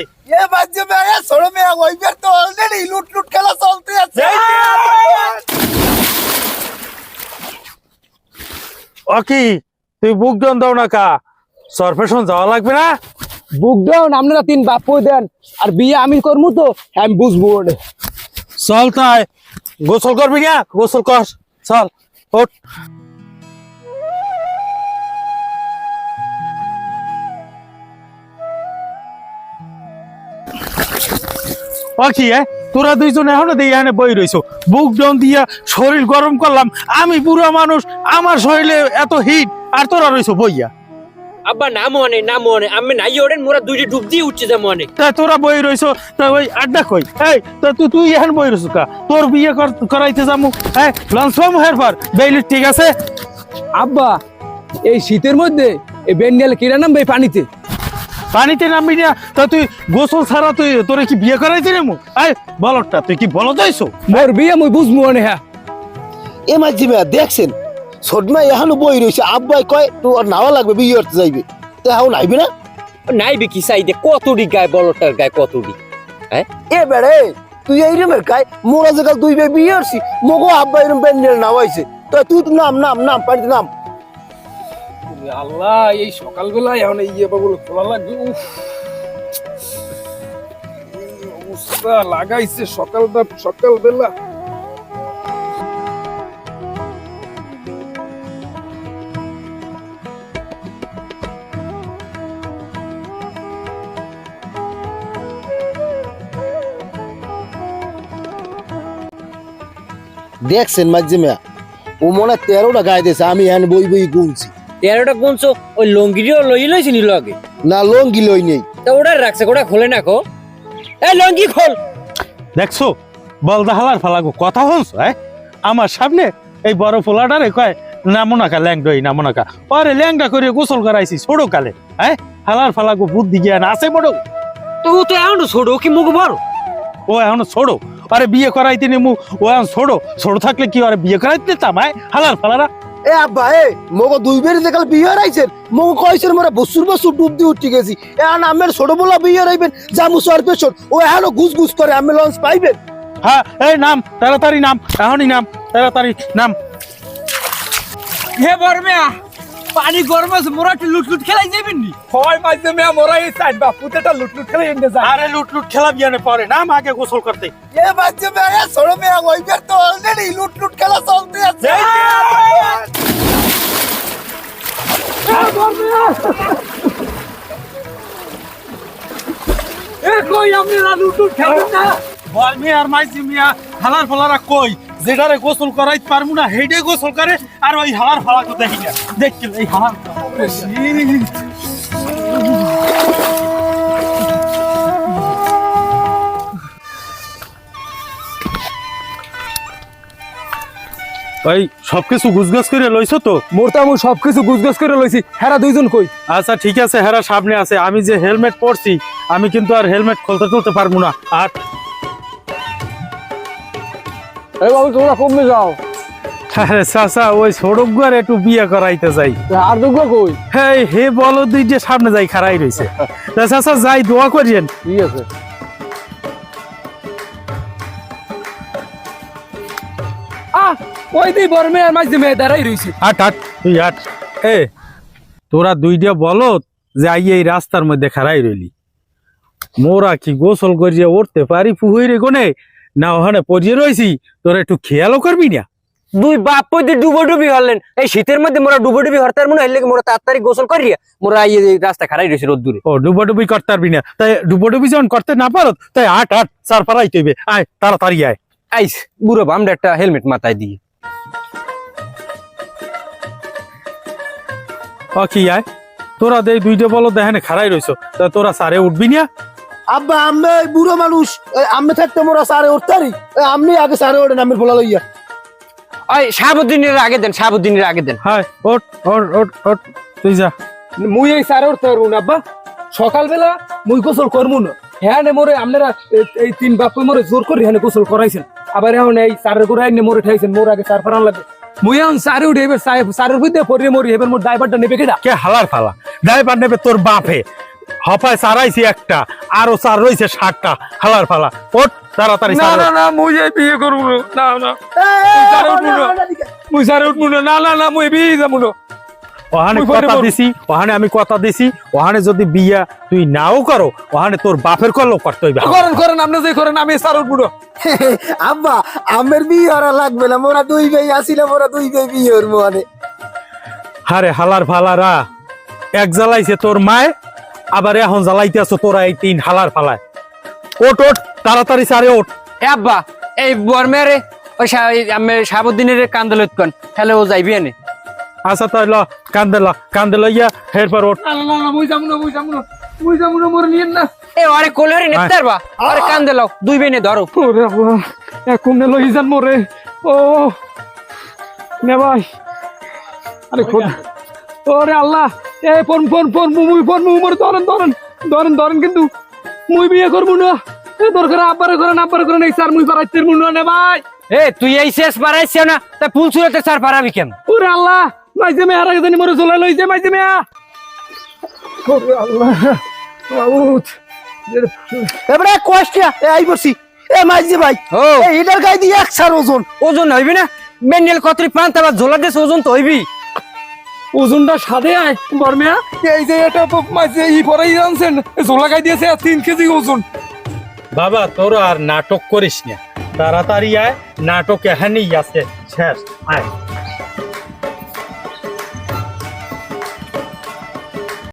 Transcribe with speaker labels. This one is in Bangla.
Speaker 1: করতে
Speaker 2: এ বাজে মেয়ে ছোট মেয়ে ওই তো অলরেডি লুট লুট খেলা চলতে আছে।
Speaker 1: ও কি তুই বুক জন দাও না কা। সরফেশন যাওয়া লাগবে না?
Speaker 3: বুক ডাউন আপনারা তিন বাপ্য দেন? আর বিয়ে আমি করব তো আমি বুঝব
Speaker 1: চল তাই গোসল করবি না? গোসল কর চল ওঠ। কি? তোরা দুইজন এখনও দিয়ে এখানে বই রইছো। বুক ডাউন দিয়া শরীর গরম করলাম আমি বুড়া মানুষ আমার শরীরে এত হিট আর তোরা রইছো বইয়া।
Speaker 4: আব্বা নাম মনে নাম মনে আমি নাই মোরা দুইটি ডুব দিয়ে উঠছে যা মনে
Speaker 1: তা তোরা বই রইছো তা ওই আড্ডা কই? এই তা তুই তুই এখন বই রইছো কা? তোর বিয়ে কর- করাইতে যামু হ্যাঁ লঞ্চ ফর্ম হেরফার বেইলি ঠিক আছে?
Speaker 3: আব্বা এই শীতের মধ্যে এই বেন্ডেল কিরা নামবে পানিতে?
Speaker 1: পানিতে নামবি না তা তুই গোসল ছাড়া তুই তোরে কি বিয়ে করাইতে নেমু এই বলটা তুই কি বলো যাইছো
Speaker 3: মোর বিয়ে মুই বুঝব মনে হ্যাঁ।
Speaker 2: এ মাঝে মেয়ে দেখছেন? ছোট মেয়ে এখনও বই রয়েছে আব্বাই কয় তোর নাওয়া লাগবে বিয়ে করতে যাইবে। তো এখন নাইবি না?
Speaker 4: নাই বিকি সাইদে কতটি গায়ে বলটার গায়ে কতটি
Speaker 2: এ বেড়ে তুই এই রুমের গায় মোরা যেকাল দুই বে বিয়ে করছি মগো আব্বা এরম প্যান্ডেল নামাইছে তো তুই তো নাম নাম নাম পানিতে নাম।
Speaker 3: আল্লাহ, এই সকালবেলা এখন এই ইয়ে বাবুল খোলা লাগবে, উফ। অবস্থা, লাগাইছে সকালটা সকালবেলা।
Speaker 2: দেখছেন মাঝে মেয়া ও মনে তেরোটা গায়ে দিয়েছে, আমি এখন বই বই গুনছি।
Speaker 4: তেরোটা গুনছো ওই লঙ্গিটিও লই লইছি নি লগে?
Speaker 2: না লঙ্গি লই নেই।
Speaker 4: তা ওটা রাখছে ওটা খোলে না কো। এই লঙ্গি খোল।
Speaker 1: দেখছ? বলদা হালার ফালাগো কথা হলছো হ্যাঁ? আমার সামনে এই বড় ফোলাটারে কয় নামোনাকা ল্যাংডই নামোনাকা। পরে ল্যাংডা করে গোসল করাইছি ছোড়ো কালে হ্যাঁ? হালার ফালাগো বুদ্ধি জ্ঞান আছে বড়
Speaker 4: তো ও তো এমন ছোট ও কি মুখ বড়?
Speaker 1: ও এখন ছোড়ো? আরে বিয়ে করাইতে নেমু ও এখন ছোড়ো। ছোড়ো থাকলে কি আরে বিয়ে করাইতে দিতাম হ্যাঁ? হালার ফালারা
Speaker 2: এ আব্বা এ মগো দুই বের দেখাল বিয়ে রাইছেন মগো কইছেন মোরা বসুর বসু ডুব দিয়ে উঠি গেছি। এখন আমের ছোট বলা বিয়ে রাইবেন জামু সর পেছন ও এখনও ঘুষ ঘুষ করে আমি লঞ্চ পাইবেন।
Speaker 1: হ্যাঁ এই নাম তাড়াতাড়ি নাম এখনই নাম তাড়াতাড়ি নাম।
Speaker 3: হে বর্মিয়া পানি গরম আছে মোরা একটু লুটলুট খেলাই যাবেন নি? হয় মাঝে মেয়া মোরা এই সাইড বা পুতেটা লুটলুট খেলাই এনে যায়।
Speaker 1: আরে লুট লুট খেলা বিয়ানে পরে না আগে গোসল করতে।
Speaker 2: এ বাচ্চা মেয়ে ছোট মেয়ে ওই বের তো অলরেডি লুট লুট খেলা চলতে আছে।
Speaker 3: এ কই আপনি লুটলুট খেলেন না?
Speaker 1: বল মিয়া আর মাইজি মিয়া হালার ফালারা কই? যেটারে গোসল করাইতে পারমু না হেডে গোসল করে আর ওই হালার ফালা তো দেখি না। দেখি এই ওই সবকিছু করে লইছো তো?
Speaker 3: সবকিছু গুজগাছ করে লইছি। হেরা দুইজন কই?
Speaker 1: আচ্ছা ঠিক আছে হেরা সামনে আছে। আমি যে হেলমেট পরছি আমি কিন্তু আর হেলমেট খুলতে তুলতে পারব না। আর
Speaker 3: এই বাবু তোমরা কমে যাও।
Speaker 1: আরে চাচা ওই সড়ক গুয়ার একটু বিয়ে করাইতে যাই।
Speaker 3: আর দুগো কই?
Speaker 1: হে বলো দুই যে সামনে যাই খারাই রয়েছে চাচা যাই দোয়া করিয়েন।
Speaker 3: ঠিক আছে। আহ ওই বর্মে আর মাঝে মেয়ে দাঁড়াই রইছে।
Speaker 1: আট আট তুই আট। এ তোরা দুইটা বলো যে আই এই রাস্তার মধ্যে খারাই রইলি। মোরা কি গোসল করিয়ে উঠতে পারি পুহুইরে কোনে? না ওখানে পড়িয়ে রয়েছি তোরা একটু খেয়ালও করবি না।
Speaker 4: দুই বাপ পইতে ডুবো ডুবি হলেন এই শীতের মধ্যে মোরা ডুবো ডুবি হরতার মনে হইলে মোরা তাড়াতাড়ি গোসল করিয়া মোরা রাস্তা খারাই রয়েছে রোদ্দুরে।
Speaker 1: ও ডুবোডুবি করতে পারবি না। তাই ডুবোডুবি যখন করতে না পারো তাই আট আট চার পাড়াইতে হইবে আয় তাড়াতাড়ি আয়।
Speaker 4: আইস বুড়ো বামটা একটা হেলমেট মাথায় দিয়ে।
Speaker 1: ও কি আয়? তোরা দেই দুইটা বলো দেখেনে খারাই রইছো তা তোরা সারে উঠবি না?
Speaker 2: আব্বা আমি এই বুড়ো মানুষ আমি থাকতে মোরা সারে উঠতারি। আপনি আগে সারে ওঠেন আমি বলা লইয়া।
Speaker 4: ওই শাহাবুদ্দিনের আগে দেন শাহাবুদ্দিনের আগে দেন।
Speaker 1: হায় ওঠ ওঠ ওঠ ওঠ তুই যা।
Speaker 3: মুই এই সারে উঠতে পারব না আব্বা। সকালবেলা মুই গোসল করব না। হ্যাঁ নে মোরে আপনারা এই তিন বাপ মোরে জোর করে হ্যাঁ গোসল করাইছেন। আবার এখন এই সারের করে আইনে মোরে ঠাইছেন মোর আগে সার ফারান লাগে মুই এখন সারে উঠে এবার সারের বুঝতে পরে মরি এবার মোর ড্রাইভারটা নেবে কেডা?
Speaker 1: কে হালার ফালা? ড্রাইভার নেবে তোর বাপে। হপায় সারাইছি একটা আরও চার রয়েছে ষাটটা হালার ফালা ওট তাড়াতাড়ি
Speaker 3: না না না মুই এই বিয়ে করব না না না তারে উঠবো না। মুই সারে উঠবো না না না না মুই বিয়ে যাব না
Speaker 1: ওখানে কথা দিছি ওখানে আমি কথা দিছি ওখানে যদি বিয়া তুই নাও করো ওখানে তোর বাপের কল করতে হইবে
Speaker 3: করেন করেন আপনি যে করেন আমি সার উঠবো
Speaker 2: আব্বা আমের বিয়ে হরা লাগবে না মোরা দুই ভাই আসিলে মোরা দুই ভাই বিয়ে হর মানে
Speaker 1: হারে হালার ফালারা এক জ্বালাইছে তোর মায় আবার এখন জ্বালাইতে আছো তোরা এই তিন হালার ফালায় ওট ওট তাড়াতাড়ি সারে ওট
Speaker 4: এ আব্বা এই বর্মেরে ওই সা- এই আমি সাবুদ্দিনের কান্দলত কন হ্যালো ও যাইবি এনে।
Speaker 1: আচ্ছা তাই ল কান্দে ল কান্দে লইয়া এরপর ওট
Speaker 3: মুই যাব না মুই যাব না মুই যাব না মোর নিয়েন না।
Speaker 4: এ আরে কোলেরে নেতার বা আরে কান্দে লাও দুই বেনে ধরো।
Speaker 3: ওরে আল্লাহ এ কমনে লই যান মোরে। ও নে ভাই। আরে খোদ ওরে আল্লাহ এ ফোন ফোন ফোন মুই ফোন মুই ধরেন ধরেন ধরেন ধরেন কিন্তু মুই বিয়ে করব না। এ দরকার আব্বারে করেন আব্বারে করেন এই স্যার মুই পারাইতে মুন্ড নে ভাই।
Speaker 4: এ তুই এই শেষ পারাইছ না তা ফুল সুরতে সার পারাবি কেন?
Speaker 3: ওরে আল্লাহ মাইজে মেয়া রাখে জানি মোরে চলে লইছে মাইজে মেয়া। ওরে আল্লাহ মাউত
Speaker 2: এবারে কষ্টিয়া এ আই বসি। এ মাইজি ভাই
Speaker 4: ও।
Speaker 2: এ এটার গায়ে দিয়ে এক সার ওজন।
Speaker 4: ওজন হইবি না? মেন্ডেল কতরি পান তাবার ঝোলা দেশ ওজন তো হইবি।
Speaker 3: ওজনটা সাদে আয় বর্মিয়া এই যে এটা ই পরেই জানছেন ঝোলা গাই দিয়েছে আর তিন কেজি ওজন।
Speaker 1: বাবা তোর আর নাটক করিস না। তাড়াতাড়ি আয় নাটক এখানেই আছে শেষ আয়।